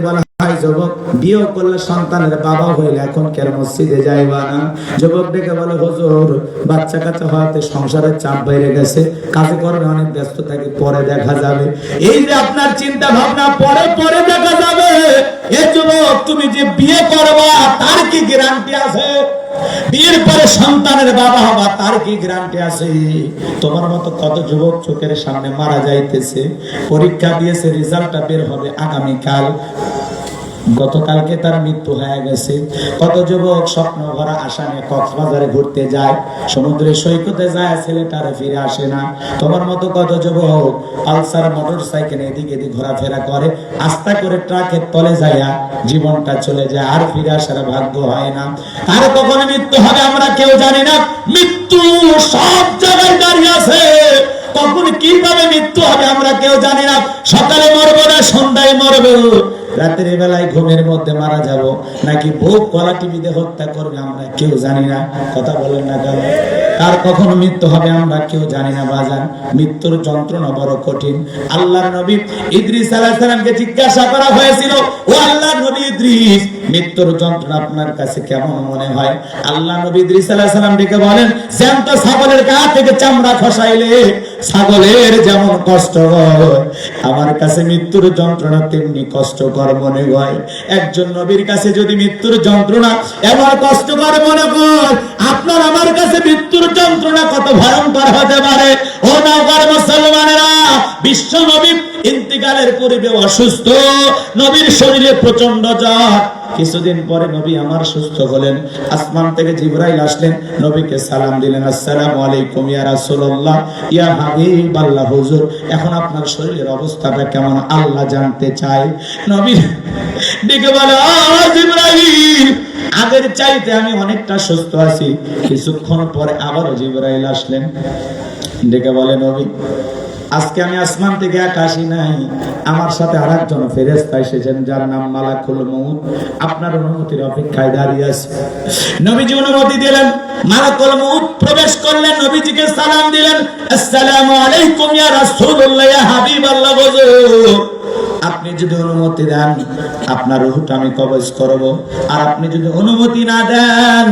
বলা হয়, যুবক করলে সন্তানের বাবা হইলে এখন কেন মসজিদে যাইবা না? যুবক ডেকে বলে, হুজুর বাচ্চা কাচ্চা হওয়াতে সংসারের চাপ বেড়ে গেছে, কাজে অনেক ব্যস্ত থাকে, পরে দেখা যাবে। এই যে আপনার চিন্তা ভাবনা পরে পরে দেখা যাবে। এ যুবক, তুমি যে বিয়ে করবা, তার কি গ্যারান্টি আছে? বিয়ের পরে সন্তানের বাবা হবা, তার কি গ্রান্টি আছে? তোমার মতো কত যুবক চোখের সামনে মারা যাইতেছে, পরীক্ষা দিয়েছে, রেজাল্টটা বের হবে আগামীকাল। গতকালকে তার মৃত্যু হয়ে গেছে। কত যুবক স্বপ্ন ভরা আশা নিয়ে কক্সবাজারে ঘুরতে যায়, সমুদ্রের সৈকতে যায়, ছেলেটার ফিরে আসে না। তোমার মতো কত যুবক পালসার মোটর সাইকেল এদিক এদিক ঘোরাফেরা করে, আস্তা করে ট্রাকের তলে যায়া জীবনটা চলে যায়, আর ফিরে আসার ভাগ্য হয় না। আর কখন মৃত্যু হবে আমরা কেউ জানি না। মৃত্যু সব জায়গায় দাঁড়িয়ে আছে। কখন কীভাবে মৃত্যু হবে আমরা কেউ জানি না। সকালে মরবো না, সন্ধ্যায় মরবো। রাতের বেলায় ঘুমের মধ্যে মারা যাব, নাকি ভোগ কলা টিভিতে হত্যা করবে আমরা কেউ জানি না। কথা বলেন না কেন? আর কখন মৃত্যু হবে আমরা কেউ জানি না, বাজান। মৃত্যুর যন্ত্রণা বড় কঠিন। আল্লাহ নবী ইদ্রিস আলাহ সালামকে জিজ্ঞাসা করা হয়েছিল, ও আল্লাহ নবী ইদ্রিস মৃত্যুর যন্ত্রণা আপনার কাছে কেমন মনে হয়? আল্লাহ নবী সালাম ডেকে বলেন, জ্যান্ত ছাগলের গা থেকে চামড়া খসাইলে ছাগলের যেমন কষ্ট হয়, আমার কাছে মৃত্যুর যন্ত্রণা তেমনি কষ্টকর মনে হয়। একজন নবীর কাছে যদি মৃত্যুর যন্ত্রণা এমন কষ্টকর মনে হয়, আপনার আমার কাছে মৃত্যুর যন্ত্রণা কত ভয়ঙ্কর হতে পারে? ও নগর মুসলমানেরা, বিশ্ব নবী ইন্তিকালের পূর্বে অসুস্থ, নবীর শরীরে প্রচণ্ড জ্বর কিছুদিন পরে নবী আমার সুস্থ হলেন। আসমান থেকে জিব্রাইল আসলেন। নবীকে সালাম দিলেন আসসালামু আলাইকুম ইয়া রাসূলুল্লাহ ইয়া হাবিব আল্লাহ হুজুর এখন আপনার শরীরের অবস্থাটা কেমন? আল্লাহ জানতে চাই নবী ডেকে বলে "আ, জিব্রাইল আগের চাইতে আমি অনেকটা সুস্থ আছি। কিছুক্ষণ পরে আবারও জিব্রাইল আসলেন। ডেকে বলে নবী আজকে আমি আসমান থেকে আকাশি নাই, আমার সাথে আর একজন ফেরেস্তা এসেছেন, যার নাম মালাকুল মৌত আপনার অনুমতির অপেক্ষায় দাঁড়িয়ে আছে। নবীজি অনুমতি দিলেন, মালাকুল মৌত প্রবেশ করলেন, নবীজিকে সালাম দিলেন, আসসালামু আলাইকুম ইয়া রাসূলুল্লাহ, ইয়া হাবিবাল্লাহ, হুজুর। আপনি যদি অনুমতি দেন, আপনার রুহটা আমি কবজ করব। আর আপনি যদি অনুমতি না দেন,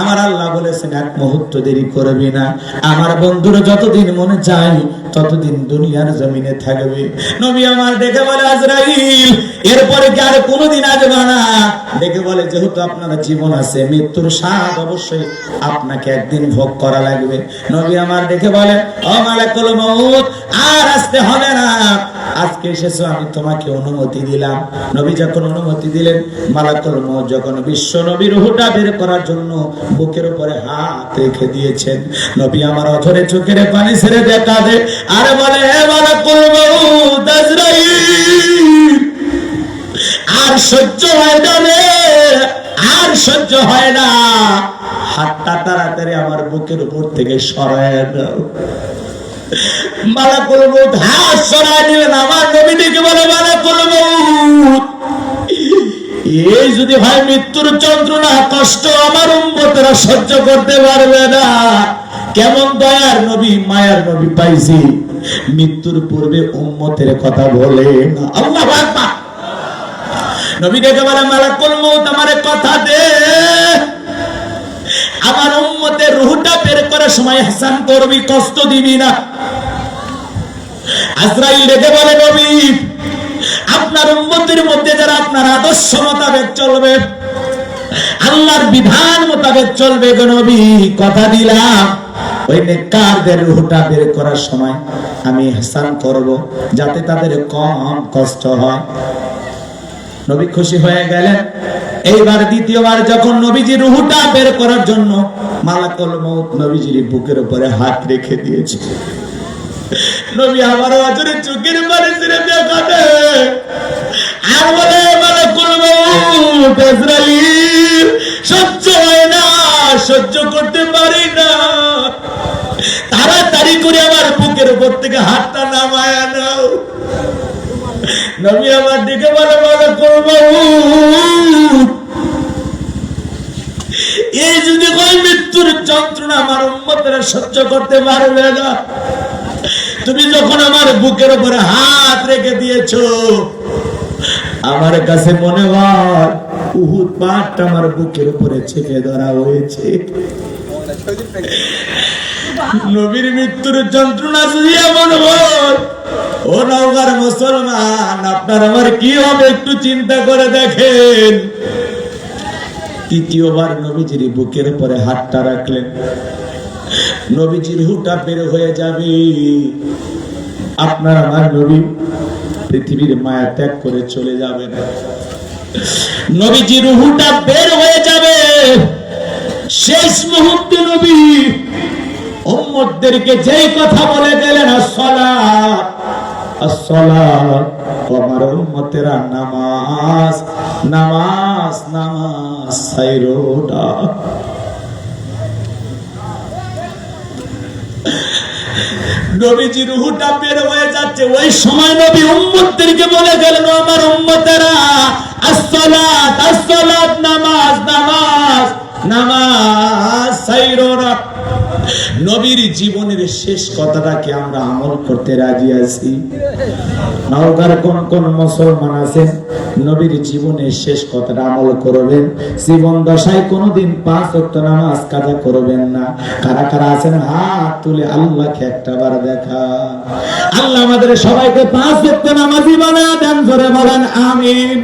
আমার আল্লাহ বলেছেন, এক মুহূর্ত দেরি করবি না। আমার বন্ধুর যতদিন মনে চাই ততদিন দুনিয়ার জমিনে থাকবে। নবী আমার দেখে বলে, আজরাইল, এরপরে কি আর কোনোদিন আসবে না? দেখে বলে, যেহেতু আপনার জীবন আছে, মৃত্যুর স্বাদ অবশ্যই আপনাকে একদিন ভোগ করা লাগবে। নবী আমার দেখে বলে, ও মালাকুল মউত, আর আসতে হবে না। আজকে এসেছ, আমি তোমাকে অনুমতি দিলাম। নবী যখন অনুমতি দিলেন, মালাকুল মউত যখন বিশ্ব নবীর রুহটা বের করার জন্য বুকের উপরে হাত রেখে দিয়েছেন, নবী আমার অধরে চোখের পানি ছেড়ে দেখা দে আর বলে, হে মালাকুল আর সহ্য হয় না রে, আর সহ্য হয় না। হাতটা তাড়াতাড়ি আমার বুকের উপর থেকে সরায় দাও। মালা আমার নবী ডেকে বলে মালা এই যদি হয় মৃত্যুর যন্ত্রণা, কষ্ট আমার উম্মতেরা সহ্য করতে পারবে না। কেমন দয়ার নবী, মায়ার নবী পাইছি। মৃত্যুর পূর্বে উম্মতের কথা বলে আল্লাহ নবী ডেকে বলে মালাকুল মউত আমারে কথা দে। আমার উম্মতের রুহটা বের করার সময় হাসান করবি, কষ্ট দিবি না। আজরাইল ডেকে বলে নবী আপনার উম্মতের মধ্যে যারা আপনার আদর্শ মোতাবেক চলবে, আল্লাহর বিধান মোতাবেক চলবে নবী কথা দিলাম। ওই নেককারদের রুহটা বের করার সময় আমি হাসান করব, যাতে তাদের কম কষ্ট হয়। নবী খুশি হয়ে গেলেন। এইবার দ্বিতীয়বার যখন নবীজি রুহুটা বের করার জন্য মালাকুল মউত নবীজির বুকের উপরে হাত রেখে দিয়েছে। নবী আমার আজরে চোখের পানি ছেড়ে দেখাতে আর বলে মালাকুল মউত ইসরাইল, সহ্য হয় না, সহ্য করতে পারি না। তাড়াতাড়ি করে আমার বুকের উপর থেকে হাতটা নামায় নাও। নবী আমার দিকে বলে বলে করব এই যদি মৃত্যুর যন্ত্রণা আমার উন্মতেরা সহ্য করতে পারবে না। তুমি যখন আমার বুকের উপরে হাত রেখে দিয়েছ, আমার কাছে মনে হয় উহুদ পাহাড়টা আমার বুকের উপরে চেপে ধরা হয়েছে। নবীর মৃত্যুর যন্ত্রণা যদি এমন হয়, ও নওগার মুসলমান, আপনার আমার কি হবে একটু চিন্তা করে দেখেন। তৃতীয়বার নবীজির বুকের উপরে হাতটা রাখলেন। নবীজির হুটা বের হয়ে যাবে। আপনার আমার নবী পৃথিবীর মায়া ত্যাগ করে চলে নবীজির রুহুটা বের হয়ে যাবে। শেষ মুহূর্তে নবী উম্মতদেরকে যেই কথা বলে গেলেন নামাজ নামাজ নামাজ সাইরোটা নবীজি রুহুটা বের হয়ে যাচ্ছে। ওই সময় নবী উম্মতদেরকে বলে গেলেন আমার উম্মতেরা, আসসালাত আসসালাত, নামাজ নামাজ নামাজ সাইরোরা নবীর জীবনের শেষ কথাটাকে আমরা আমল করতে রাজি আছি। নওগার কোন কোন মুসলমান আছেন নবীর জীবনের শেষ কথাটা আমল করবেন। জীবন দশায় কোনোদিন পাঁচ ওয়াক্ত নামাজ কাজা করবেন না। কারা কারা আছেন? হাত তুলে আল্লাহকে একটা বার দেখা। আল্লাহ আমাদের সবাইকে পাঁচ ওয়াক্ত নামাজি বানা দেন, জোরে বলেন আমিন।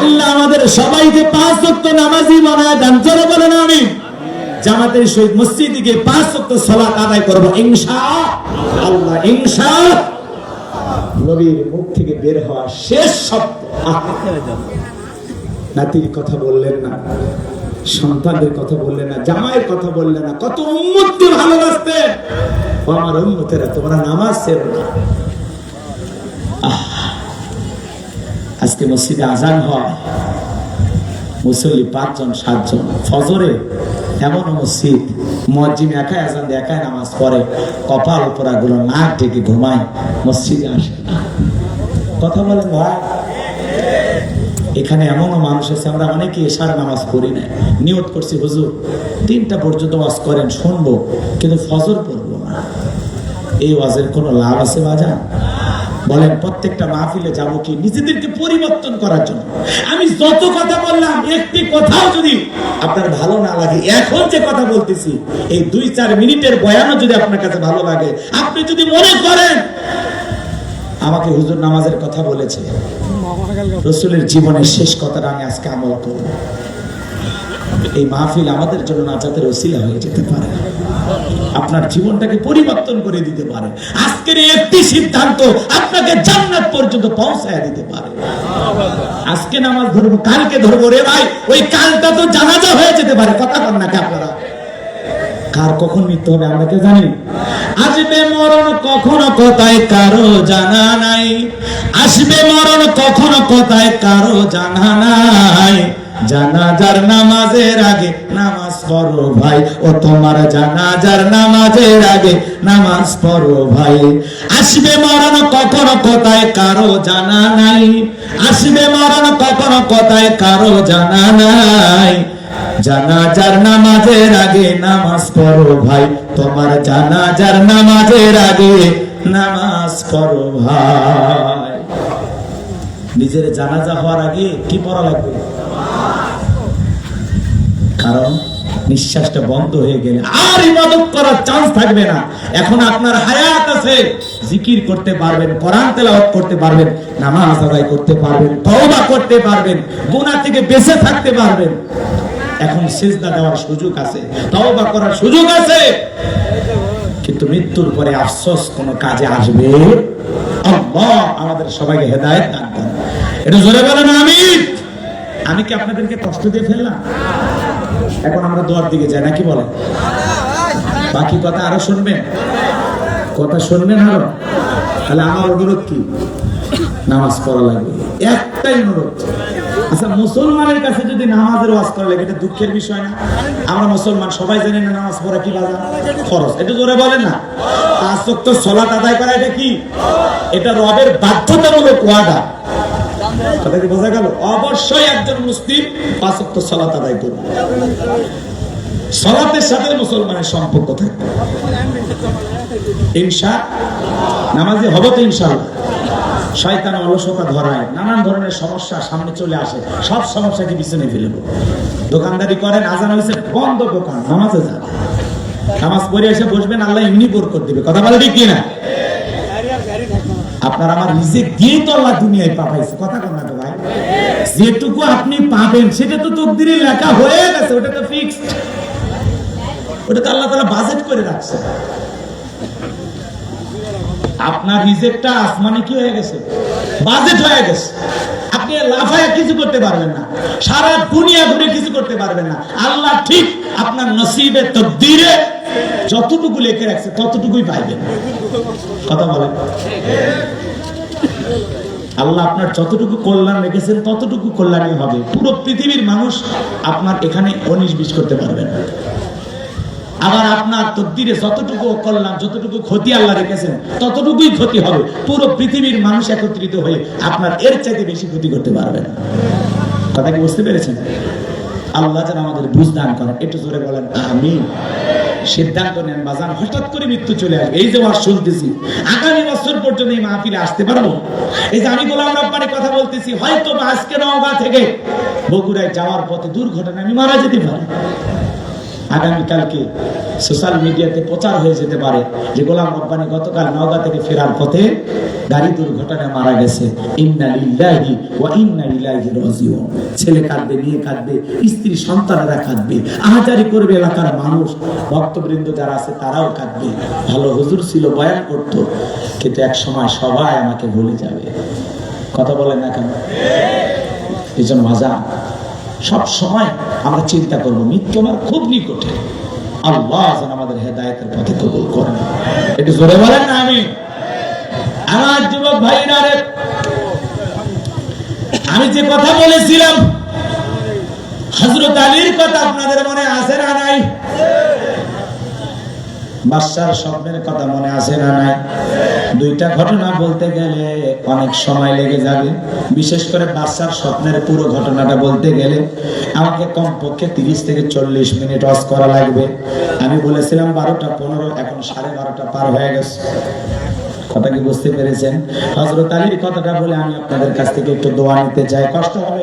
আল্লাহ আমাদের সবাইকে পাঁচ ওয়াক্ত নামাজি বানা দেন, জোরে বলেন আমিন। জামাতের সহিত মসজিদে গিয়ে পাঁচ ওয়াক্ত সালাত আদায় করব ইংসা আল্লাহ ইংসা নবীর মুখ থেকে বের হওয়া শেষ শব্দ নাতির কথা বললেন না, সন্তানদের কথা বললেন না, জামাইয়ের কথা বললেন না, কত উন্মতকে ভালোবাসতে। আমার উন্মতেরা তোমরা নামাজ ছেড়ো না। আজকে মসজিদে আজান হয়। মুসল্লি পাঁচজন, সাতজন। ফজরে এমন মসজিদ মসজিদ একাই আজান একাই নামাজ পড়ে, কপাল উপরা গুলো নাক ডেকে ঘুমায়, মসজিদে আসে না। কথা বলেন ভাই? এখানে এমনও মানুষ আছে, আমরা অনেকে এশার নামাজ পড়ি না। নিয়ত করছি, হুজুর, তিনটা পর্যন্ত ওয়াজ করেন, শুনব, কিন্তু ফজর পড়ব না। এই ওয়াজের কোনো লাভ আছে বাজার বলেন প্রত্যেকটা মাহফিলে যাব কি? নিজেদেরকে পরিবর্তন করার জন্য। আমি যত কথা বললাম একটি কথাও যদি আপনার ভালো না লাগে এখন যে কথা বলতেছি এই দুই চার মিনিটের বয়ানও যদি আপনার কাছে ভালো লাগে আপনি যদি মনে করেন আমাকে হুজুর নামাজের কথা বলেছে। রসুলের জীবনের শেষ কথাটা আমি আজকে আমল করব। এই মাহফিল আমাদের জন্য নাজাতের ওসিলা হয়ে যেতে পারে। আপনার জীবনটাকে পরিবর্তন করে দিতে পারে। আজকের একটি সিদ্ধান্ত আপনাকে জান্নাত পর্যন্ত পৌঁছায় দিতে পারে। আজকে নামাজ ধরবো, কালকে ধরবো রে ভাই, ওই কালটা তো জানাজা হয়ে যেতে পারে। কথা কন না আপনারা? কার কখন মৃত্যু হবে আমরা কেউ জানি। আসবে মরণ কখনো কোথায় কারও জানা নাই। আসবে মরণ কখনো কোথায় কারও জানা নাই। জানাজার নামাজের আগে নামাজ পড়ো ভাই। ও তোমার জানাজার নামাজের আগে নামাজ পড়ো ভাই। আসবে মরণ কখনো কোথায় কারও জানা নাই। আসবে মরণ কখনো কোথায় কারও জানা নাই। জানাজার নামাজের আগে নামাজ পড়ো ভাই। তোমার জানাজার নামাজের আগে নামাজ পড়ো ভাই। নিজের জানাজা হওয়ার আগে কি পড়া লাগবে? কারণ নিঃশ্বাসটা বন্ধ হয়ে গেলে আর ইবাদত করার চান্স থাকবে না। এখন আপনার হায়াত আছে। জিকির করতে পারবেন, কোরআন তেলাওয়াত করতে পারবেন, নামাজ আদায় করতে পারবেন, তওবা করতে পারবেন, গুনাহ থেকে বেঁচে থাকতে পারবেন। এখন সেজদা দেওয়ার সুযোগ আছে, তওবা করার সুযোগ আছে। কিন্তু মৃত্যুর পরে আফসোস কোন কাজে আসবে? আল্লাহ আমাদের সবাইকে হেদায়েত দান করেন। এটা জোরে বলেন আমি আমি কি আপনাদেরকে কষ্ট দিয়ে ফেললাম? এখন আমরা দোয়ার দিকে যাই, নাকি বলেন? বাকি কথা আরও শুনবেন? কথা শুনবেন আরও? তাহলে আমার অনুরোধ কি? নামাজ পড়া লাগবে। একটাই অনুরোধ। আচ্ছা মুসলমানের কাছে যদি নামাজের ওয়াজ করা লাগে, এটা দুঃখের বিষয় না। আমরা মুসলমান, সবাই জানি না নামাজ পড়া কি বাজা? খরচ এটা জোরে বলেন না। পাঁচ ওয়াক্ত সলাত আদায় করা এটা কি? এটা রবের বাধ্যতামূলক ওয়াদা। কথা কি বোঝা গেল, অবশ্যই একজন মুসলিম আদায় করবে। সলাতের সাথে মুসলমানের সম্পর্ক থাকবে। ইনশা হবে তো শয়তান অলসতা ধরায়, নানান ধরনের সমস্যা সামনে চলে আসে। সব সমস্যাকে পিছনে ফেলব দোকানদারি করেন, আজান হয়েছে, বন্ধ দোকান, নামাজে যান। নামাজ পড়ে এসে বসবেন, আল্লাহ এমনি বোর করে দিবে। কথা বলে ঠিক কিনা? আপনার আমার রিজেক্ট দিয়ে তো আল্লাহ দুনিয়ায় পাঠাইছে। কথা কোন না তো ভাই। যেটুকু আপনি পাবেন, সেটা তো তকদিরে লেখা হয়ে গেছে, ওটা তো ফিক্সড ওটা তো আল্লাহ তাআলা বাজেট করে রাখছে। আপনার রিজেক্টটা আসমানে কি হয়ে গেছে? বাজেট হয়ে গেছে। আপনি লাফায় কিছু করতে পারবেন না। সারা দুনিয়া ঘুরে কিছু করতে পারবেন না। আল্লাহ ঠিক আপনার নসিবে তকদিরে যতটুকু লিখে রাখছে, ততটুকুই পাইবেন কথা বলেন। আল্লাহ আপনার যতটুকু কল্যাণ রেখেছেন, ততটুকু কল্যাণই হবে। পুরো পৃথিবীর মানুষ আপনার এখানে উনিশ বিশ করতে পারবেন আবার আপনার তকদিরে যতটুকু কল্যাণ, যতটুকু ক্ষতি আল্লাহ রেখেছেন, ততটুকুই ক্ষতি হবে। পুরো পৃথিবীর মানুষ একত্রিত হয়ে আপনার এর চাইতে বেশি ক্ষতি করতে পারবে কথা কি বুঝতে পেরেছেন? আল্লাহ যেন আমাদের বুঝ দান করেন। একটু জোরে বলেন আমি সিদ্ধান্ত নেন, বাজান, হঠাৎ করে মৃত্যু চলে আসবে। এই যে ওয়াজ শুনতেছি, আগামী বছর পর্যন্ত এই মাহফিলে আসতে পারব? এই যে আমি গোলাম রব্বানি কথা বলতেছি হয়তো আজকে নওগাঁ থেকে বগুড়ায় যাওয়ার পথে দুর্ঘটনা, আমি মারা যেতে পারি। আগামীকালকে সোশ্যাল মিডিয়াতে প্রচার হয়ে যেতে পারে যে গোলাম রব্বানি গতকাল নওগাঁ থেকে ফেরার পথে গাড়ি দুর্ঘটনায় মারা গেছে। ছেলে কাঁদবে নিয়ে কাঁদবে, স্ত্রী, সন্তানেরা কাঁদবে, আহাজারি করবে এলাকার মানুষ, ভক্তবৃন্দ যারা আছে তারাও কাঁদবে। ভালো হুজুর ছিল, বয়ান করতো, কিন্তু এক সময় সবাই আমাকে ভুলে যাবে। কথা বলেন না কেন? এই জন্য ভাজা। সব সময় আমরা চিন্তা করব, মৃত্যু আমার খুব নিকটে। আল্লাহ আমাদের হেদায়তের পথে কবুল করেন। একটু জোরে বলেন না আমি আমার যুবক ভাই রে, আমি যে কথা বলেছিলাম হজরত আলীর কথা আপনাদের মনে আছে না নাই? বাচ্চার স্বপ্নের কথা মনে আছে না নাই? দুইটা ঘটনা বলতে গেলে অনেক সময় লেগে যাবে। বিশেষ করে বাচ্চার স্বপ্নের পুরো ঘটনাটা বলতে গেলে আমাকে কমপক্ষে তিরিশ থেকে চল্লিশ মিনিট অস করা লাগবে। আমি বলেছিলাম বারোটা পনেরো, এখন সাড়ে বারোটা পার হয়ে গেছে। কথা কি বুঝতে পেরেছেন? হজরত আলীর কথাটা বলে আমি আপনাদের কাছ থেকে একটু দোয়া নিতে চাই। কষ্ট হবে?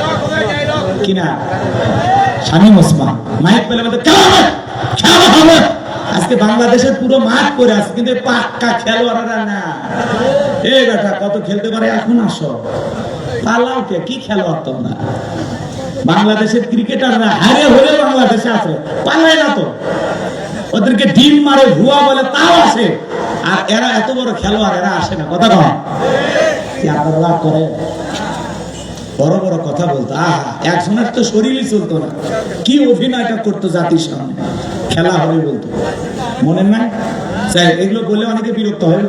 কিনা? ওসমান মাইক হবে আজকে বাংলাদেশের পুরো মাঠ করে আছে, কিন্তু পাক্কা খেলোয়াড়রা না। এই বেটা, কত খেলতে পারে? এখন আসো। পালাও কে কি খেলোয়াড় তোমরা? বাংলাদেশের ক্রিকেটাররা হারে হলে বাংলাদেশে আছে, পালায় না তো। ওদেরকে ডিম মারে, ভুয়া বলে তাও আসে। আর এরা এত বড় খেলোয়াড়, এরা আসে না, কথা কয়। কি করে বড় বড় কথা বলতো। আহা, একজনের তো শরীরই চলতো না। কি অভিনয়টা করতো জাতির সামনে? খেলা হবে বলতো। মনে নাই? এগুলো অনেকে বিরক্ত হয়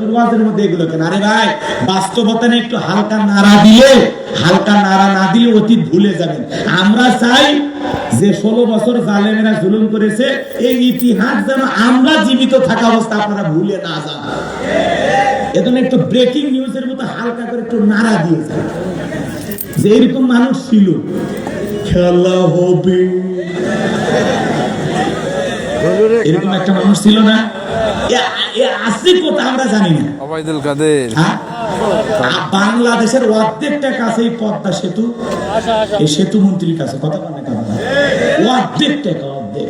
বাস্তবতা একটু হালকা নাড়া দিয়ে হালকা নাড়া না অতীত ভুলে যাবেন। আমরা চাই যে ষোলো বছর জালেমেরা জুলুম করেছে, এই ইতিহাস যেন আমরা জীবিত থাকা অবস্থা আপনারা ভুলে না যান। এজন্য একটু ব্রেকিং নিউজের মতো হালকা করে একটু নাড়া দিয়ে যান। যে এরকম মানুষ ছিল খেলা হবে। এরকম একটা মানুষ ছিল না। আছে কোথা আমরা জানি না। অবায়দুল কাদের? হ্যাঁ? বাংলাদেশের অর্ধেকটা কাছে এই পদ্মা সেতু। এই সেতু মন্ত্রীর কাছে কথা বলে না কথা অর্ধেক টাকা অর্ধেক।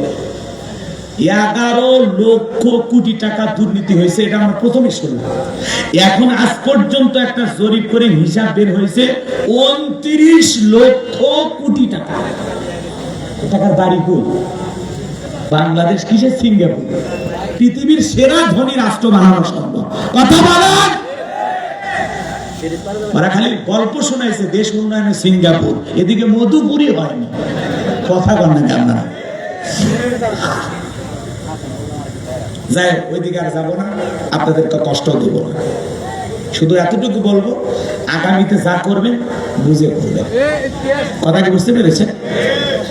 এগারো লক্ষ কোটি টাকা দুর্নীতি হয়েছে, এটা আমরা প্রথমে শুনলাম এখন আজ পর্যন্ত একটা জরিপ করে হিসাব বের হয়েছে, উনত্রিশ লক্ষ কোটি টাকা। টাকার বাড়ি কই? বাংলাদেশ কিসের সিঙ্গাপুর? পৃথিবীর সেরা ধনী রাষ্ট্র বানানো সম্ভব কথা বলেন! ওরা খালি গল্প শোনাইছে, দেশ উন্নয়নে সিঙ্গাপুর। এদিকে মধুপুরি হয়নি। কথা কন না আপনারা। যাই হোক, ওইদিকে আর যাব না। আপনাদেরকে কষ্ট দেবো না। শুধু এতটুকু বলব আগামীতে যা করবেন বুঝে করবেন কথা কি বুঝতে পেরেছেন?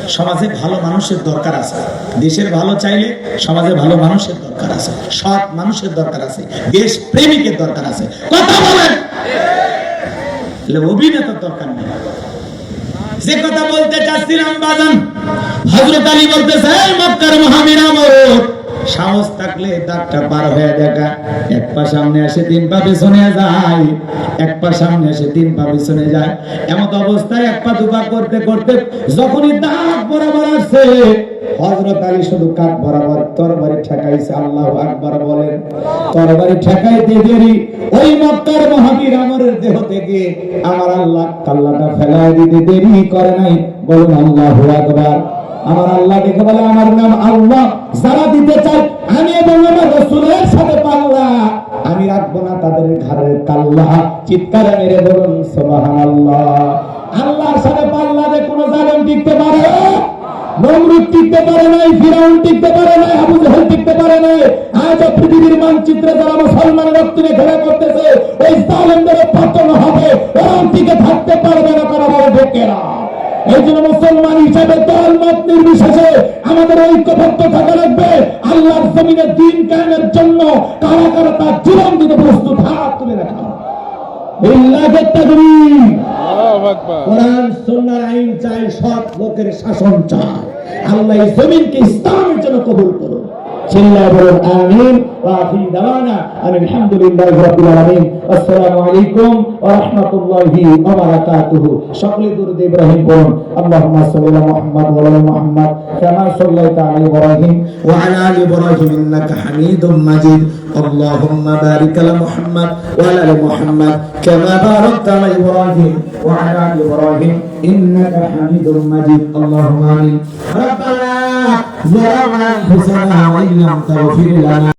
সমাজে ভালো মানুষের দরকার আছে। দেশের ভালো চাইলে সমাজে ভালো মানুষের দরকার আছে। সৎ মানুষের দরকার আছে। দেশ প্রেমিকের দরকার আছে। কথা বলেন! অভিনেতার দরকার নেই। যে কথা বলতে চাচ্ছিলাম বাজান। হজরত আলী বলতেছে "এই মক্কার মহাবীর আমর সাহস থাকলে দাগটা পার হয়ে দেখা। এক পা সামনে আসে, তিন পা পিছনে যায়। এক পা সামনে আসে, তিন পা পিছনে যায়। এমত অবস্থায় এক পা দুপা করতে করতে যখনই দাগ বরাবর আসছে হজরত আলী শুধু কাঠ বরাবর তরবারি ঠেকাইছে, আল্লাহ আকবার বলেন। তরবারি ঠেকাইতে দেরি, ওই মক্কার মহাবীর আমরের দেহ থেকে আমার আল্লাহ কাল্লাটা ফেলায় দিতে দেরি করে নাই। বলুন আল্লাহ আকবার। আমার আল্লাহ দেখে বলে, আমার নাম আল্লাহ। যারা দিতে চায়, আমি এবং আমার রসুলের সাথে পাল্লা। আমি রাখব না তাদের ঘরের কাল্লা চিৎকার মেরে বলুন সোবাহান আল্লাহ আল্লাহর সাথে পাল্লা দিয়ে কোনো জালেম টিকতে পারে নমরুদ টিকতে পারে নাই, ফিরাউন টিকতে পারে নাই, আবু জাহেল টিকতে পারে নাই। আজ পৃথিবীর মানচিত্রে যারা মুসলমান রক্তনে ঘেরা করতেছে, ওই জালেমদের পতন হবে। ওরাও টিকে থাকতে পারবে না, তারা বলে ঢেকেরা। এই জন্য মুসলমান হিসাবে দল মত নির্বিশেষে আমাদের ঐক্যবদ্ধ থাকা লাগবে। আল্লাহর জমিনে দিন কায়েমের জন্য কারা কারা তার জীবন দিতে প্রস্তুত হাত তুলে রাখা। কোরআন আইন চাই সৎ লোকের শাসন চাই। আল্লাহ এই জমিনকে ইসলামের জন্য কবুল করুন। চিল্লা বলুন আমিন ওয়া আখির দাওয়ানা আলহামদুলিল্লাহি রাব্বিল আলামিন আসসালামু আলাইকুম ওয়া রাহমাতুল্লাহি ওয়া বারাকাতুহু সকলে দুরূদ ইব্রাহিম পড়ুন আল্লাহুম্মা সাল্লি আলা মুহাম্মদ ওয়া আলা মুহাম্মদ কামা সাল্লাইতা আলা ইব্রাহিম ওয়া আলা আলি ইব্রাহিম ইন্নাকা হামিদুম মাজিদ اللهم بارك على محمد وعلى ال محمد كما باركت على ابراهيم وعلى ال ابراهيم إنك حميد مجيد. اللهم آمين. ربنا ظلمنا أنفسنا وإن لم تغفر لنا